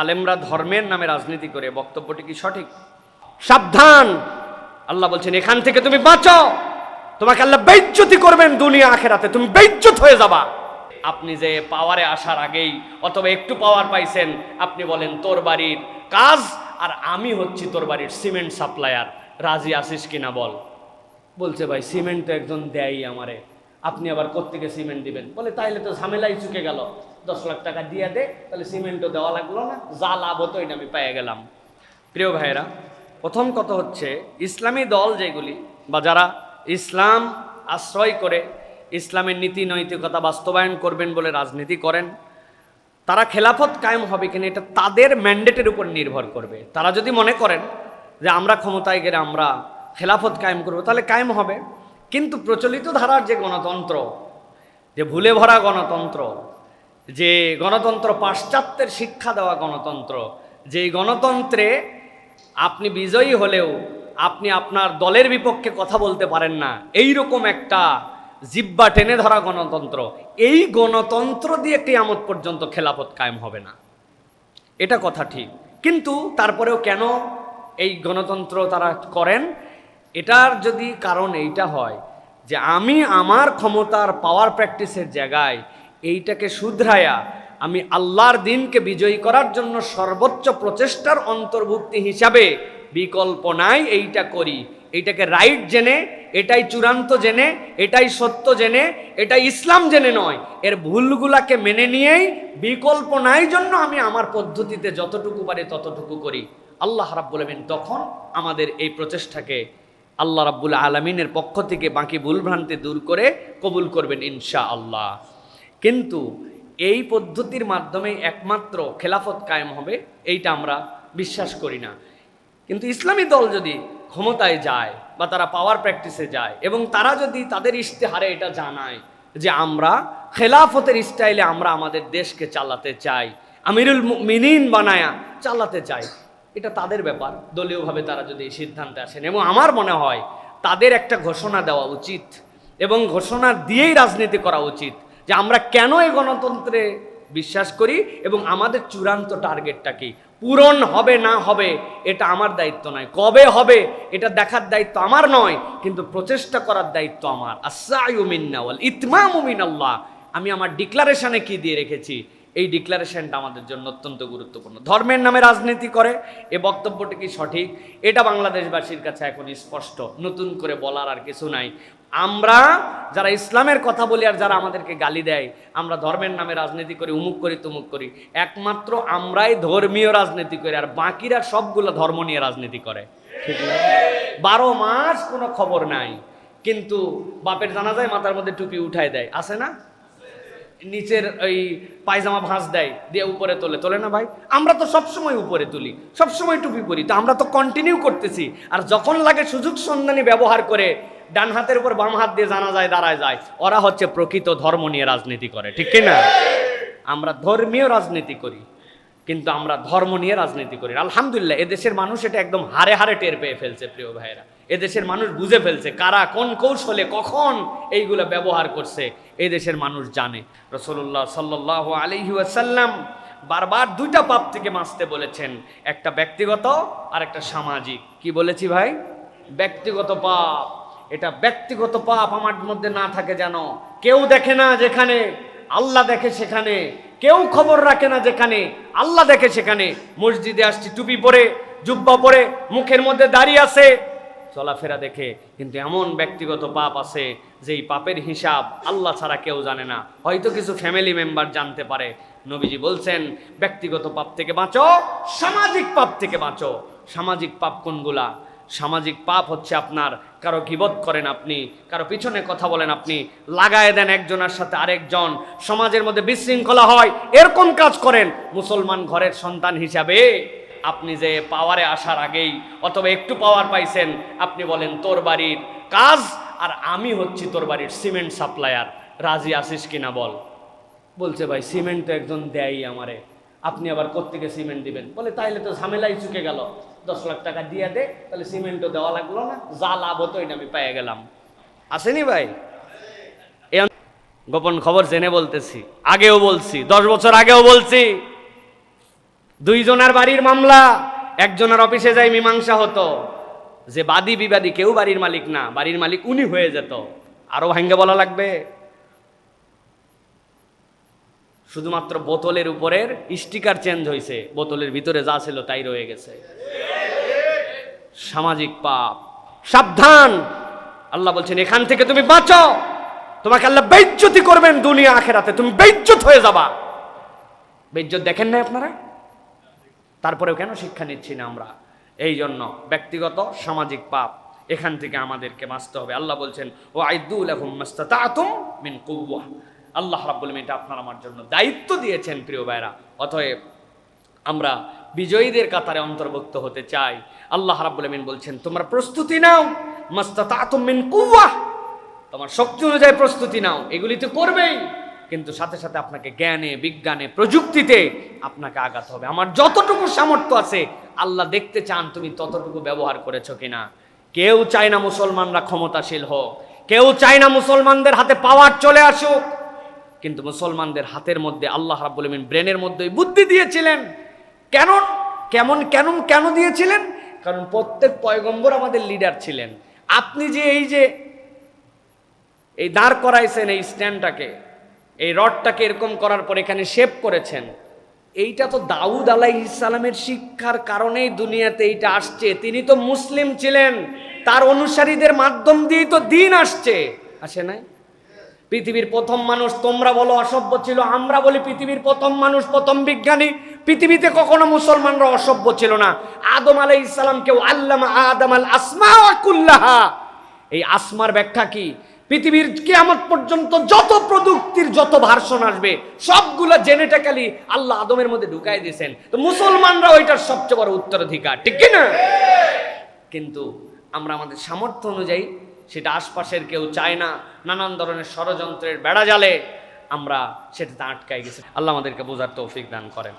আলেমরা ধর্মের নামে রাজনীতি করে বক্তব্যটি কি সঠিক? সাবধান! আল্লাহ বলছেন এখান থেকে তুমি বাঁচো। তোমাকে আল্লাহ বেজ্জতি করবেন দুনিয়া আখেরাতে। তুমি বেজ্জত হয়ে যাবা। আপনি যে পাওয়ারে আসার আগেই অথবা একটু পাওয়ার পাইছেন আপনি বলেন তোর বাড়ির কাজ আর আমি হচ্ছি তোর বাড়ির সিমেন্ট সাপ্লায়ার। রাজি আসিস কিনা বল? বলছে ভাই সিমেন্ট তো একজন দেয়ই আমারে। আপনি আবার কোত্থেকে সিমেন্ট দিবেন? বলে তাইলে তো ঝামেলাই চুকে গেল। দশ লাখ টাকা দিয়ে দে, তাহলে সিমেন্টও দেওয়া লাগল না, যা লাভ হতো এটা আমি পেয়ে গেলাম। প্রিয় ভাইয়েরা, প্রথম কথা হচ্ছে, ইসলামী দল যেগুলি, বা যারা ইসলাম আশ্রয় করে, ইসলামের নীতি নৈতিকতা বাস্তবায়ন করবেন বলে রাজনীতি করেন, তারা খেলাফত কায়েম হবে কিনা এটা তাদের ম্যান্ডেটের উপর নির্ভর করবে। তারা যদি মনে করেন যে আমরা ক্ষমতায় গেলে আমরা খেলাফত কায়েম করব, তাহলে কায়েম হবে। কিন্তু প্রচলিত ধারার যে গণতন্ত্র, যে ভুলে ভরা গণতন্ত্র যে গণতন্ত্র পাশ্চাত্যের শিক্ষা দেওয়া গণতন্ত্র যে গণতন্ত্রে আপনি বিজয়ী হলেও আপনি আপনার দলের বিপক্ষে কথা বলতে পারেন না। এই রকম একটা জিব্বা টেনে ধরা গণতন্ত্র, এই গণতন্ত্র দিয়ে একটি কেয়ামত পর্যন্ত খেলাফত কায়েম হবে না। এটা কথা ঠিক। কিন্তু তারপরেও কেন এই গণতন্ত্র তারা করেন? এটার যদি কারণ এইটা হয় যে আমি আমার ক্ষমতার পাওয়ার প্র্যাকটিসের জায়গায় এইটাকে শুধরায়া আমি আল্লাহর দিনকে বিজয়ী করার জন্য সর্বোচ্চ প্রচেষ্টার অন্তর্ভুক্তি হিসাবে বিকল্প নাই এইটা করি। এইটাকে রাইট জেনে, এটাই চূড়ান্ত জেনে, এটাই সত্য জেনে, এটাই ইসলাম জেনে নয়। এর ভুলগুলাকে মেনে নিয়েই বিকল্প নাই জন্য আমি আমার পদ্ধতিতে যতটুকু পারি ততটুকু করি। আল্লাহ রাব্বুল বলবেন তখন আমাদের এই প্রচেষ্টাকে আল্লাহ রাব্বুল আলমিনের পক্ষ থেকে বাকি ভুলভ্রান্তি দূর করে কবুল করবেন ইনশা আল্লাহ কিন্তু এই পদ্ধতির মাধ্যমে একমাত্র খেলাফত কায়েম হবে, এইটা আমরা বিশ্বাস করি না। কিন্তু ইসলামী দল যদি ক্ষমতায় যায় বা তারা পাওয়ার প্র্যাকটিসে যায় এবং তারা যদি তাদের ইশতেহারে এটা জানায় যে আমরা খেলাফতের স্টাইলে আমরা আমাদের দেশকে চালাতে চাই, আমিরুল মিনিন বানায়া চালাতে চাই, এটা তাদের ব্যাপার। দলীয়ভাবে তারা যদি এই সিদ্ধান্তে আসেন এবং আমার মনে হয় তাদের একটা ঘোষণা দেওয়া উচিত এবং ঘোষণা দিয়েই রাজনীতি করা উচিত যে আমরা কেন এই গণতন্ত্রে বিশ্বাস করি এবং আমাদের চূড়ান্ত টার্গেটটা কি? পূরণ হবে না হবে, এটা আমার দায়িত্ব নয়। কবে হবে, এটা দেখার দায়িত্ব আমার নয়, কিন্তু প্রচেষ্টা করার দায়িত্ব আমার। আসাইমিনাওয়াল ইতমামুমিন আল্লাহ আমি আমার ডিক্লারেশনে কি দিয়ে রেখেছি? এই ডিক্লারেশনটা আমাদের জন্য অত্যন্ত গুরুত্বপূর্ণ। ধর্মের নামে রাজনীতি করে, এ বক্তব্যটি কি সঠিক? এটা বাংলাদেশবাসীর কাছে এখন স্পষ্ট। নতুন করে বলার আর কিছু নাই। আমরা যারা ইসলামের কথা বলি আর যারা আমাদেরকে গালি দেয় আমরা ধর্মের নামে রাজনীতি করি উমুক করি তুমুক করি। একমাত্র আমরাই ধর্মীয় রাজনীতি করি আর বাকিরা সবগুলো ধর্ম নিয়ে রাজনীতি করে। ঠিক না? বারো মাস কোনো খবর নাই কিন্তু বাপের জানা যায় মাথার মধ্যে টুপি উঠায় দেয়। আছে না? নিচের ওই পায়জামা ভাঁজ দেয় দিয়ে উপরে তোলে। তোলে না ভাই? আমরা তো সবসময় উপরে তুলি সবসময় টুপি পরি। তো আমরা তো কন্টিনিউ করতেছি। আর যখন লাগে সুযোগ সন্ধানী ব্যবহার করে ডান হাতের উপর বাম হাত দিয়ে জানা যায়, দাঁড়ায় যায়। ওরা হচ্ছে প্রকৃত ধর্ম নিয়ে রাজনীতি করে, ঠিক না আমরা ধর্মীয় রাজনীতি করি, কিন্তু আমরা ধর্ম নিয়ে রাজনীতি করি আলহামদুলিল্লাহ, এদেশের মানুষ এটা একদম হারে হারে টের পেয়ে ফেলছে, প্রিয় ভাইয়েরা। এদেশের মানুষ বুঝে ফেলছে কারা কোন কৌশলে কখন এইগুলো ব্যবহার করছে এই দেশের মানুষ জানে। রসল্লাহ সাল্লাহ আলহি আসাল্লাম বারবার দুইটা পাপ থেকে বাঁচতে বলেছেন, একটা ব্যক্তিগত আর একটা সামাজিক। কি বলেছি ভাই? ব্যক্তিগত পাপ। এটা ব্যক্তিগত পাপ আমার মধ্যে না থাকে যেন। কেউ দেখে না যেখানে, আল্লাহ দেখে সেখানে। কেউ খবর রাখে না যেখানে, আল্লাহ দেখে সেখানে। মসজিদে আসছি, টুপি পরে, জুব্বা পরে, মুখের মধ্যে দাঁড়িয়ে আছে। চলাফেরা দেখে, কিন্তু এমন ব্যক্তিগত পাপ আছে, যেই পাপের হিসাব আল্লাহ ছাড়া কেউ জানে না। হয়তো কিছু ফ্যামিলি মেম্বার জানতে পারে। নবীজি বলছেন, ব্যক্তিগত পাপ থেকে বাঁচো, সামাজিক পাপ থেকে বাঁচো। সামাজিক পাপ কোনগুলা? সামাজিক পাপ হচ্ছে আপনার, কারও গিবত করেন আপনি, কারও পিছনে কথা বলেন আপনি, লাগায় দেন একজনের সাথে আরেকজন, সমাজের মধ্যে বিশৃঙ্খলা হয়, এরকম কাজ করেন, মুসলমান ঘরের সন্তান হিসাবে আপনি যে পাওয়ারে আসার আগেই, অথবা একটু পাওয়ার পাইছেন, আপনি বলেন, তোর বাড়ির কাজ, আর আমি হচ্ছি তোর বাড়ির সিমেন্ট সাপ্লায়ার। রাজি আসিস কিনা বল? বলছে, ভাই, সিমেন্ট তো একজন দেয়ই আমারে। আপনি আবার কোত্থেকে সিমেন্ট দিবেন? বলে, তাইলে তো ঝামেলাই চুকে গেল। দশ লাখ টাকা দিয়ে দে, তাহলে সিমেন্টও দেওয়া লাগল না। যা লাভ হতো এটা আমি পেয়ে গেলাম। আসেনি ভাই? এ গোপন খবর জেনে বলতেছি। আগেও বলছি, দশ বছর আগেও বলছি। দুইজনের বাড়ির মামলা, একজনের অফিসে যাই মীমাংসা হতো। যে বাদী বিবাদী কেউ বাড়ির মালিক না, বাড়ির মালিক উনি হয়ে যেত। আরও ভাঙ্গে বলা লাগবে। শুধুমাত্র বোতলের উপরের স্টিকার চেঞ্জ হয়েছে বোতলের ভিতরে যা ছিল তাই রয়ে গেছে। সামাজিক পাপ। সাবধান! আল্লাহ বলছেন, এখান থেকে তুমি বাঁচো। তোমাকে আল্লাহ বেজ্জতি করবেন দুনিয়া আখেরাতে। তুমি বেজ্জত হয়ে যাবা। বেজ্জত দেখেন না আপনারা? তারপরেও কেন শিক্ষা নিচ্ছি না আমরা? এই জন্য ব্যক্তিগত সামাজিক পাপ এখান থেকে আমাদেরকে বাঁচতে হবে। আল্লাহ বলছেন ও আইদুল আহম মাস্তাতুম মিন কুওয়া। আল্লাহ রাব্বুল এটা আপনার আমার জন্য দায়িত্ব দিয়েছেন, প্রিয় ভাইরা। অতএব আমরা বিজয়ীদের কাতারে অন্তর্ভুক্ত হতে চাই। আল্লাহ রাব্বুল বলছেন, তোমরা প্রস্তুতি নাও মিন কুওয়া। তোমার শক্তি অনুযায়ী প্রস্তুতি নাও। এগুলি তো করবেই, কিন্তু সাথে সাথে আপনাকে জ্ঞানে, বিজ্ঞানে, প্রযুক্তিতে আপনাকে আগাতে হবে। আমার যতটুকু সামর্থ্য আছে, আল্লাহ দেখতে চান তুমি ততটুকু ব্যবহার করেছ কিনা। কেউ চায় না মুসলমানরা ক্ষমতাশীল হোক, কেউ চায় না মুসলমানদের হাতে পাওয়ার চলে আসুক। কিন্তু মুসলমানদের হাতের মধ্যে আল্লাহ আমিন ব্রেনের মধ্যে বুদ্ধি দিয়েছিলেন। কেন কেমন কেন কেন দিয়েছিলেন? কারণ প্রত্যেক পয়গম্বর আমাদের লিডার ছিলেন। আপনি যে এই যে এই দাঁড় করাইছেন এই স্ট্যান্ডটাকে, এই রডটাকে এরকম করার পর এখানে শেপ করেছেন, এইটা তো দাউদ আলাই ইসালামের শিক্ষার কারণেই দুনিয়াতে এইটা আসছে। তিনি তো মুসলিম ছিলেন, তার অনুসারীদের মাধ্যম দিয়েই তো দিন আসছে। আসে নাই? পৃথিবীর প্রথম মানুষ তোমরা বলো, অসভ্য ছিল, আমরা বলি পৃথিবীর প্রথম মানুষ, প্রথম বিজ্ঞানী। পৃথিবীতে কখনো মুসলমানরা অসভ্য ছিল না। আদম আলাই ইসলামকেও আল্লামা আদম আল আসমা এই আসমার ব্যাখ্যা কি? পৃথিবীর কেয়ামত পর্যন্ত যত প্রযুক্তির যত ভার্সন আসবে, সবগুলো জেনেটিক্যালি আল্লাহ আদমের মধ্যে ঢুকাই দিয়েছেন। তো মুসলমানরা ওইটার সবচেয়ে বড় উত্তরাধিকার, ঠিক কি না? কিন্তু আমরা আমাদের সামর্থ্য অনুযায়ী সেটা আশপাশের কেউ চায় না, নানান ধরনের ষড়যন্ত্রের বেড়া জালে আমরা সেটাতে আটকাই গেছি। আল্লাহ আমাদেরকে বোঝার তৌফিক দান করেন।